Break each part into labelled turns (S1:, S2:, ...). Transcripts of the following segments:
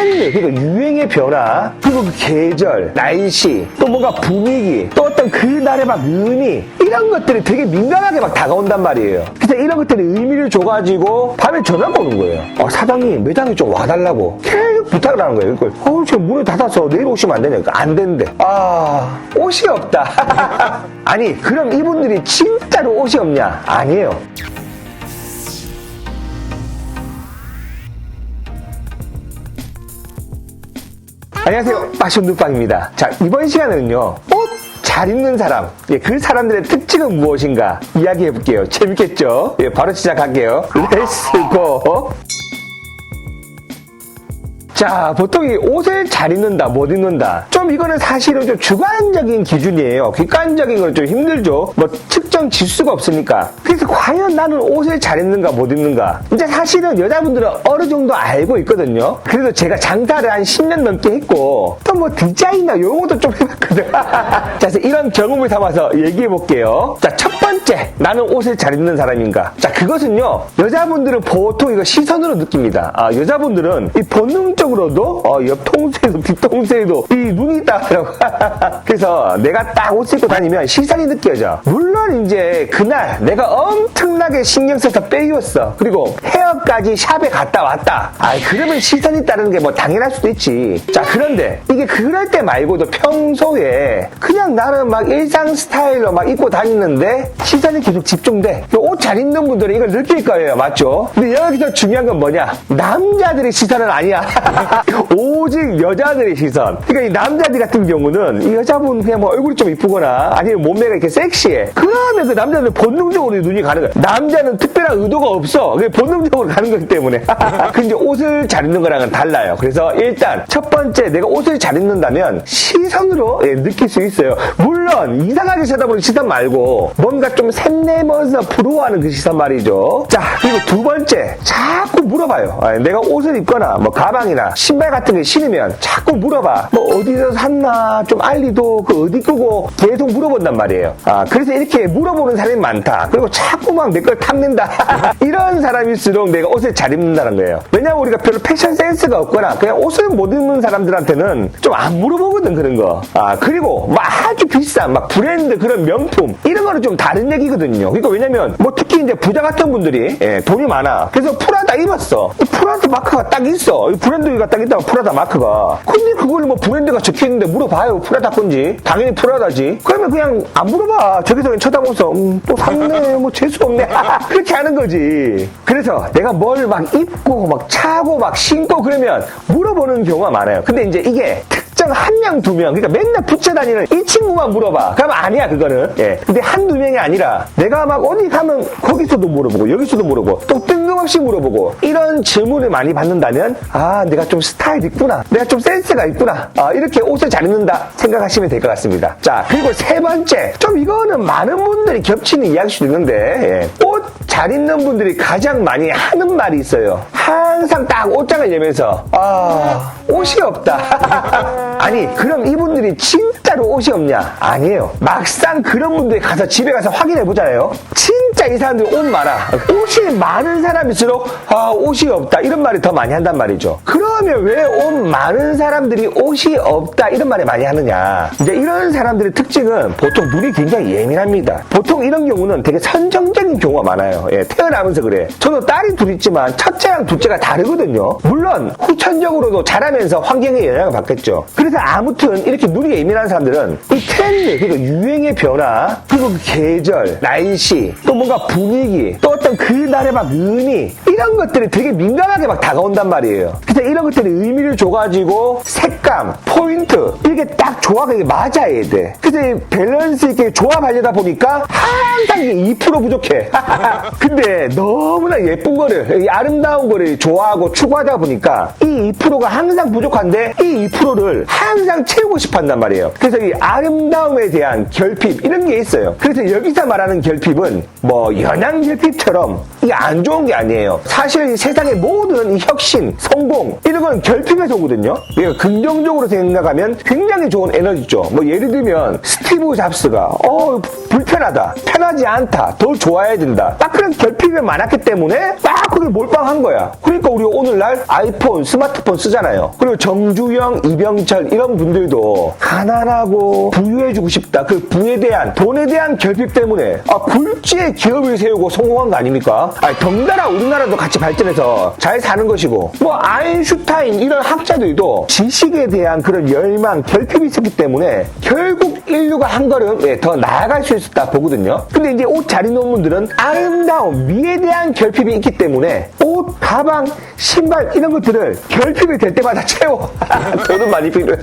S1: 트렌드, 그러니까 유행의 변화, 그리고 그 계절, 날씨, 또 뭔가 분위기, 또 어떤 그날의 막 의미, 이런 것들이 되게 민감하게 막 다가온단 말이에요. 그래서 이런 것들이 의미를 줘가지고 밤에 전화가 오는 거예요. 어, 사장님, 매장에 좀 와달라고. 계속 부탁을 하는 거예요. 그걸, 어, 지금 문을 닫아서 내일 오시면 안 되냐니까. 안 된대. 아, 옷이 없다. 아니, 그럼 이분들이 진짜로 옷이 없냐? 아니에요. 안녕하세요. 빠션 누빵입니다. 자, 이번 시간은요. 옷잘 입는 사람. 예, 그 사람들의 특징은 무엇인가 이야기해 볼게요. 재밌겠죠? 예, 바로 시작할게요. 렛츠고! 자, 보통 이 옷을 잘 입는다, 못 입는다. 좀 이거는 사실은 좀 주관적인 기준이에요. 객관적인 건 좀 힘들죠. 뭐 특정 지수가 없으니까. 그래서 과연 나는 옷을 잘 입는가, 못 입는가. 이제 사실은 여자분들은 어느 정도 알고 있거든요. 그래서 제가 장사를 한 10년 넘게 했고, 또 뭐 디자인이나 이런 것도 좀 해봤거든. 자, 그래서 이런 경험을 삼아서 얘기해 볼게요. 자, 첫 번째, 나는 옷을 잘 입는 사람인가. 자, 그것은요, 여자분들은 보통 이거 시선으로 느낍니다. 아, 여자분들은 이 본능적으로 도, 어, 옆 통수에도, 뒷통수에도 이 눈이 있다라고. 그래서 내가 딱 옷 입고 다니면 시선이 느껴져. 물론 이제 그날 내가 엄청나게 신경 써서 빼입었어. 그리고 헤어까지 샵에 갔다 왔다. 아, 그러면 시선이 따르는 게 뭐 당연할 수도 있지. 자, 그런데 이게 그럴 때 말고도 평소에 그냥 나는 막 일상 스타일로 막 입고 다니는데 시선이 계속 집중돼. 옷 잘 입는 분들은 이걸 느낄 거예요. 맞죠? 근데 여기서 중요한 건 뭐냐? 남자들의 시선은 아니야. 오직 여자들의 시선. 그러니까 이 남자들 같은 경우는 이 여자분 그냥 뭐 얼굴이 좀 이쁘거나 아니면 몸매가 이렇게 섹시해. 그러면 그 남자는 본능적으로 눈이 가는 거야. 남자는 특별한 의도가 없어. 그게 본능적으로 가는 거기 때문에. 근데 옷을 잘 입는 거랑은 달라요. 그래서 일단 첫 번째 내가 옷을 잘 입는다면 시선으로 예, 느낄 수 있어요. 물론 이상하게 쳐다보는 시선 말고 뭔가 좀 샘내면서 부러워하는 그 시선 말이죠. 자 그리고 두 번째 자꾸 물어봐요. 아, 내가 옷을 입거나 뭐 가방이나 신발 같은 거 신으면 자꾸 물어봐. 뭐 어디서 샀나 좀 알리도 그 어디 끄고 계속 물어본단 말이에요. 아 그래서 이렇게 물어보는 사람이 많다. 그리고 자꾸 막 내 걸 탐낸다. 이런 사람일수록 내가 옷을 잘 입는다는 거예요. 왜냐면 우리가 별로 패션 센스가 없거나 그냥 옷을 못 입는 사람들한테는 좀 안 물어보거든 그런 거. 아 그리고 막 아주 비싼 막 브랜드 그런 명품 이런 거는 좀 다른 얘기거든요. 그러니까 왜냐면 뭐 특히 이제 부자 같은 분들이 예, 돈이 많아. 그래서 프라다 입었어. 이 프라다 마크가 딱 있어. 이 브랜드 가 딱 있다가 프라다 마크가. 근데 그걸 뭐 브랜드가 적혀 있는데 물어봐요. 프라다 건지. 당연히 프라다지. 그러면 그냥 안 물어봐. 저기서 그냥 쳐다보면서 음, 또 샀네. 뭐 재수 없네. 그렇게 하는 거지. 그래서 내가 뭘 막 입고 막 차고 막 신고 그러면 물어보는 경우가 많아요. 근데 이제 이게 특정 한 명, 두 명, 그러니까 맨날 붙여 다니는 이 친구만 물어봐. 그러면 아니야, 그거는. 예. 근데 한 두 명이 아니라 내가 막 어디 가면 거기서도 물어보고, 여기서도 물어보고, 또 뜬금없이 물어보고, 이런 질문을 많이 받는다면, 아, 내가 좀 스타일 있구나. 내가 좀 센스가 있구나. 아, 이렇게 옷을 잘 입는다 생각하시면 될 것 같습니다. 자, 그리고 세 번째. 좀 이거는 많은 분들이 겹치는 이야기일 수도 있는데, 예. 옷잘 입는 분들이 가장 많이 하는 말이 있어요. 항상 딱 옷장을 열면서, 아, 옷이 없다. 아니, 그럼 이분들이 진짜로 옷이 없냐? 아니에요. 막상 그런 분들이 가서 집에 가서 확인해 보잖아요. 진 짜 이 사람들이 옷 많아. 옷이 많은 사람일수록, 아, 옷이 없다. 이런 말이 더 많이 한단 말이죠. 그러면 왜 옷 많은 사람들이 옷이 없다. 이런 말을 많이 하느냐? 이제 이런 사람들의 특징은 보통 눈이 굉장히 예민합니다. 보통 이런 경우는 되게 선정적인 경우가 많아요. 예, 태어나면서 그래. 저도 딸이 둘 있지만 첫째랑 둘째가 다르거든요. 물론 후천적으로도 자라면서 환경의 영향을 받겠죠. 그래서 아무튼 이렇게 눈이 예민한 사람들은 이 트렌드, 그리고 유행의 변화, 그리고 그 계절, 날씨, 또 뭔가 분위기, 또 어떤 그날의 막 의미, 이런 것들이 되게 민감하게 막 다가온단 말이에요. 그래서 이런 것들이 의미를 줘가지고 색감, 포인트, 이게 딱 조합이 맞아야 돼. 그래서 이 밸런스 있게 조합하려다 보니까 항상 이게 2% 부족해. 근데 너무나 예쁜 거를, 이 아름다운 거를 좋아하고 추구하다 보니까 이 2%가 항상 부족한데 이 2%를 항상 채우고 싶어 한단 말이에요. 그래서 이 아름다움에 대한 결핍, 이런 게 있어요. 그래서 여기서 말하는 결핍은 뭐 어, 연양 결핍처럼 이게 안 좋은 게 아니에요. 사실 이 세상의 모든 이 혁신, 성공 이런 건 결핍에서 오거든요. 이거 긍정적으로 생각하면 굉장히 좋은 에너지죠. 뭐 예를 들면 스티브 잡스가 어 불편하다, 편하지 않다, 더 좋아야 된다. 딱 그런 결핍이 많았기 때문에 딱 그게 몰빵한 거야. 그러니까 우리 오늘날 아이폰, 스마트폰 쓰잖아요. 그리고 정주영, 이병철 이런 분들도 가난하고 부유해지고 싶다. 그 부에 대한 돈에 대한 결핍 때문에 아, 굴지의 기업을 세우고 성공한 거 아 닙니까? 아니, 덩달아 우리나라도 같이 발전해서 잘 사는 것이고 뭐 아인슈타인 이런 학자들도 지식에 대한 그런 열망, 결핍이 있었기 때문에 결국 인류가 한 걸음 예, 더 나아갈 수 있었다 보거든요. 근데 이제 옷 잘 입는 분들은 아름다운 미에 대한 결핍이 있기 때문에 옷, 가방, 신발 이런 것들을 결핍이 될 때마다 채워. 저도 많이 필요해.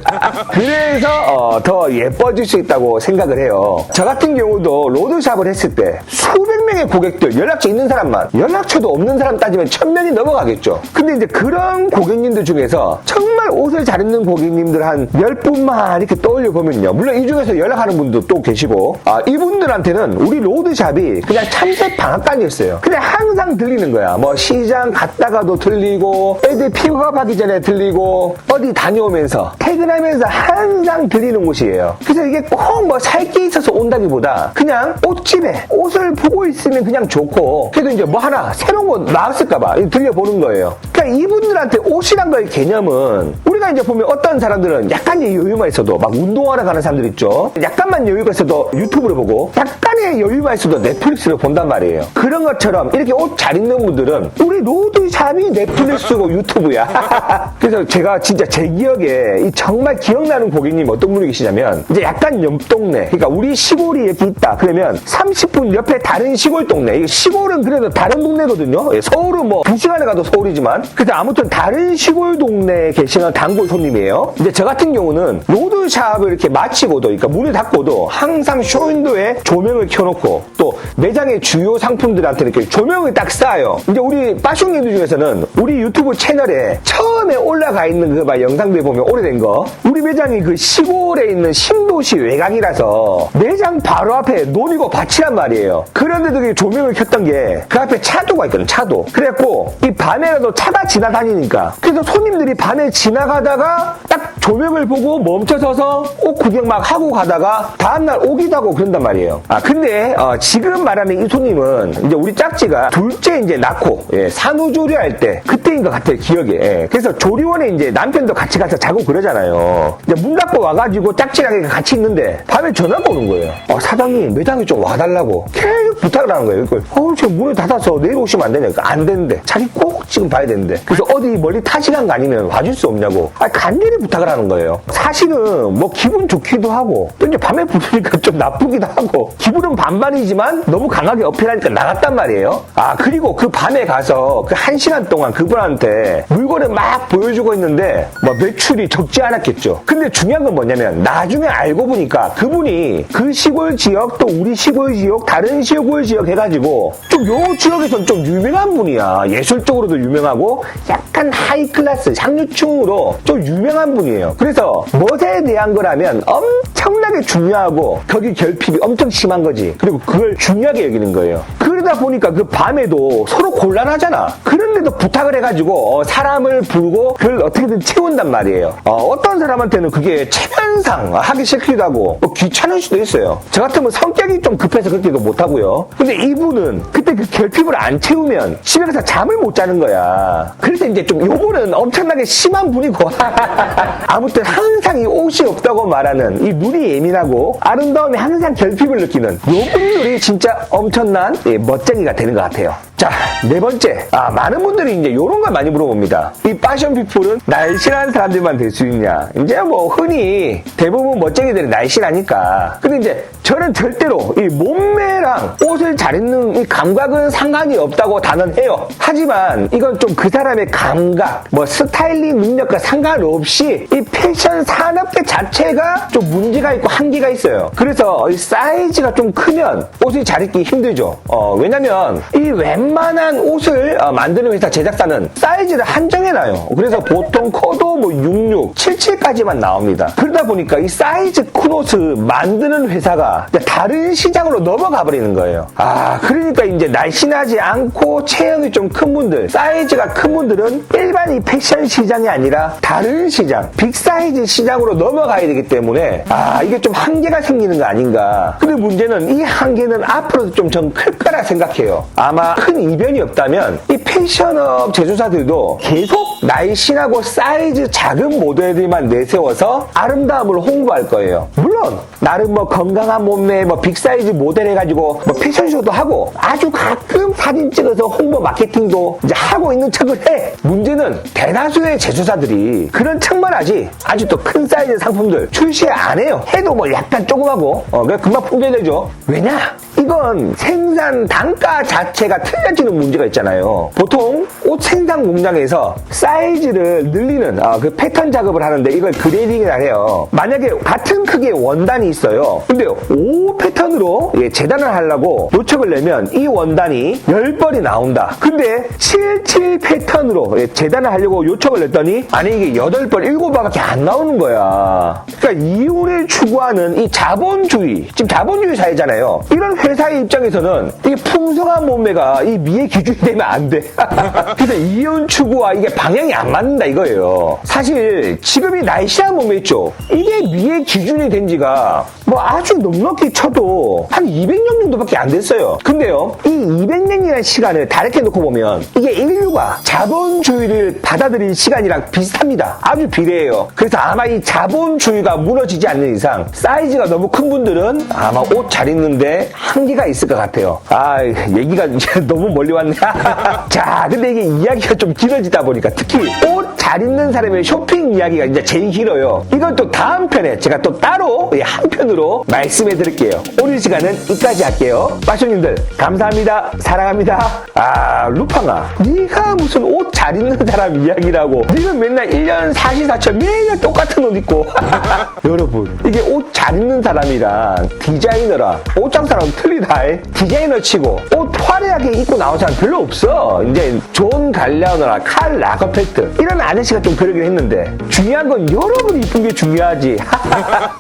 S1: 그래서 어, 더 예뻐질 수 있다고 생각을 해요. 저 같은 경우도 로드샵을 했을 때 수백 명의 고객들 연락처 있는 사람만 연락처도 없는 사람 따지면 천 명이 넘어가겠죠. 근데 이제 그런 고객님들 중에서 정말 옷을 잘 입는 고객님들 한 열 분만 이렇게 떠올려 보면요. 물론 이 중에서 연락하는 분도 또 계시고 아, 이분들한테는 우리 로드샵이 그냥 참새 방앗간이었어요. 그냥 항상 들리는 거야. 뭐 시장 갔다가도 들리고 애들 픽업하기 전에 들리고 어디 다녀오면서 퇴근하면서 항상 들리는 곳이에요. 그래서 이게 꼭 뭐 살 게 있어서 온다기보다 그냥 옷집에 옷을 보고 있으면 그냥 좋고 그래도 이제 뭐 하나 새로운 거 나왔을까봐 들려보는 거예요. 그러니까 이분들한테 옷이란 거의 개념은 우리가 이제 보면 어떤 사람들은 약간의 여유만 있어도 막 운동하러 가는 사람들 있죠. 약간만 여유가 있어도 유튜브를 보고 약간의 여유만 있어도 넷플릭스를 본단 말이에요. 그런 것처럼 이렇게 옷 잘 입는 분들은 우리 로드샵이 넷플릭스고 유튜브야. 그래서 제가 진짜 제 기억에 이 정말 기억나는 고객님 어떤 분이 계시냐면 이제 약간 옆동네 그러니까 우리 시골이 이렇게 있다 그러면 30분 옆에 다른 시골 동네 이 시골은 그래도 다른 동네거든요 예, 서울은 뭐 2시간에 가도 서울이지만 그래서 아무튼 다른 시골 동네에 계시는 단골 손님이에요. 이제 저 같은 경우는 로드샵을 이렇게 마치고도 그러니까 문을 닫고도 항상 쇼윈도에 조명을 켜놓고 또 매장의 주요 상품들한테 이렇게 조명을 딱 쏴요. 이제 우리 빠숑님들 중에서는 우리 유튜브 채널에 처음에 올라가 있는 그 막 영상들 보면 오래된 거. 우리 매장이 그 시골에 있는 신도시 외곽이라서 매장 바로 앞에 논이고 밭이란 말이에요. 그런데도 그 조명을 켰던 게 그 앞에 차도가 있거든 차도. 그래갖고 이 밤에라도 차가 지나다니니까 그래서 손님들이 밤에 지나가다가 딱 조명을 보고 멈춰서서 옷 구경 막 하고 가다가 다음날 오기도 하고 그런단 말이에요. 아 근데 어, 지금 말하는 이 손님은 이제 우리 짝지가 둘째 이제 낳고 예, 산후조리 할 때 그때인 것 같아요 기억에. 예. 그래서 조리원에 이제 남편도 같이 가서 자고 그러잖아요. 이제 문 닫고 와가지고 짝지랑 같이 있는데 밤에 전화가 오는 거예요. 어, 사장님 매장에 좀 와달라고. 계속 부탁을 하는 거예요. 그걸 어 지금 문을 닫아서 내일 오시면 안 되냐니까 안 되는데. 자기 꼭 지금 봐야 되는데. 그래서 어디 멀리 타시간 거 아니면 와줄 수 없냐고. 아 간절히 부탁을 하는 거예요. 사실은 뭐 기분 좋기도 하고 또 이제 밤에 부르니까 좀 나쁘기도 하고 기분은 반반이지만 너무 강하게 어필하니까 나갔단 말이에요. 아 그리고 그 밤에 가서 그 한 시간 동안 그분한테 물건을 막 보여주고 있는데 뭐 매출이 적지 않았겠죠. 근데 중요한 건 뭐냐면 나중에 알고 보니까 그분이 그 시골 지역 또 우리 시골 지역 다른 시골 지역 해가지고 좀 요 지역에선 좀 유명한 분이야. 예술적으로도 유명하고 약간 하이 클래스 상류층으로 좀 유명한 분이에요. 그래서 멋에 대한 거라면 엄청 나게 중요하고 거기 결핍이 엄청 심한 거지. 그리고 그걸 중요하게 여기는 거예요. 그러다 보니까 그 밤에도 서로 곤란하잖아. 그런데도 부탁을 해가지고 어, 사람을 부르고 그걸 어떻게든 채운단 말이에요. 어, 떤 사람한테는 그게 체면상 하기 싫기도 하고 뭐 귀찮을 수도 있어요. 저 같으면 성격이 좀 급해서 그렇게도 못하고요. 근데 이분은 그때 그 결핍을 안 채우면 집에 가서 잠을 못 자는 거야. 그래서 이제 좀 요거는 엄청나게 심한 분이고. 아무튼 항상 이 옷이 없다고 말하는 이 눈이 예민하고 아름다움에 항상 결핍을 느끼는 요 분들이 진짜 엄청난 예, 멋쟁이가 되는 것 같아요 자, 네 번째. 아, 많은 분들이 이제 요런 걸 많이 물어봅니다. 이 패션 피플은 날씬한 사람들만 될 수 있냐. 이제 뭐 흔히 대부분 멋쟁이들이 날씬하니까. 근데 이제 저는 절대로 이 몸매랑 옷을 잘 입는 이 감각은 상관이 없다고 단언해요. 하지만 이건 좀 그 사람의 감각, 뭐 스타일링 능력과 상관없이 이 패션 산업계 자체가 좀 문제가 있고 한계가 있어요. 그래서 이 사이즈가 좀 크면 옷이 잘 입기 힘들죠. 어, 왜냐면 이 웬만 한 옷을 어, 만드는 회사 제작사는 사이즈를 한정해놔요. 그래서 보통 커도 35, 뭐 66, 77까지만 나옵니다. 그러다 보니까 이 사이즈 큰 옷을 만드는 회사가 다른 시장으로 넘어가 버리는 거예요. 아, 그러니까 이제 날씬하지 않고 체형이 좀 큰 분들, 사이즈가 큰 분들은 일반 이 패션 시장이 아니라 다른 시장, 빅사이즈 시장으로 넘어가야 되기 때문에 아, 이게 좀 한계가 생기는 거 아닌가. 근데 문제는 이 한계는 앞으로도 좀전클 거라 생각해요. 아마 큰 이변이 없다면 이 패션업 제조사들도 계속 날씬하고 사이즈 작은 모델들만 내세워서 아름다움을 홍보할 거예요. 물론 나름 뭐 건강한 몸매 뭐 빅사이즈 모델 해가지고 뭐 패션쇼도 하고 아주 가끔 사진 찍어서 홍보 마케팅도 이제 하고 있는 척을 해. 문제는 대다수의 제조사들이 그런 척만 하지 또큰 사이즈 상품들 출시 안 해요. 해도 뭐 약간 조그마고 어 그냥 금방 풍겨내죠. 왜냐? 이건 생산 단가 자체가 틀려지는 문제가 있잖아요. 보통 옷 생산 공장에서 사이즈 를 늘리는 아, 그 패턴 작업을 하는데 이걸 그레이딩이라 해요. 만약에 같은 크기의 원단이 있어요. 근데 5 패턴으로 예, 재단을 하려고 요청을 내면 이 원단이 10벌이 나온다. 근데 77 패턴으로 예, 재단을 하려고 요청을 냈더니 아니 이게 8벌, 7벌밖에 안 나오는 거야. 그러니까 이윤을 추구하는 이 자본주의, 지금 자본주의 사회잖아요. 이런 회사의 입장에서는 이게 풍성한 몸매가 이 미의 기준이 되면 안 돼. 그래서 이윤 추구와 이게 방향이 안 맞는다 이거예요. 사실 지금 이 날씬한 몸매 있죠. 이게 미의 기준이 된 지가 뭐 아주 넉넉히 쳐도 한 200년 정도밖에 안 됐어요. 근데요, 이 200년이라는 시간을 다르게 놓고 보면 이게 인류가 자본주의를 받아들일 시간이랑 비슷합니다. 아주 비례해요. 그래서 아마 이 자본주의가 무너지지 않는 이상 사이즈가 너무 큰 분들은 아마 옷 잘 입는데 한계가 있을 것 같아요. 아, 얘기가 너무 멀리 왔네. 자, 근데 이게 이야기가 좀 길어지다 보니까 특히 옷 잘 입는 사람의 쇼핑 이야기가 이제 제일 길어요. 이건 또 다음 편에 제가 또 따로 예, 한 편으로 말씀해 드릴게요. 오늘 시간은 여기까지 할게요. 빠쇼님들 감사합니다. 사랑합니다. 아, 루팡아. 네가 무슨 옷 잘 입는 사람 이야기라고. 네가 맨날 1년 44천 매일 똑같은 옷 입고. 여러분, 이게 옷 잘 입는 사람이랑 디자이너랑 옷장사랑 틀리다. 디자이너 치고 옷 화려하게 입고 나온 사람 별로 없어. 이제 존 갈라우너나 칼 라거펠트 이런 아저씨가 좀 그러긴 했는데 중요한 건 여러분이 이쁜 게 중요하지.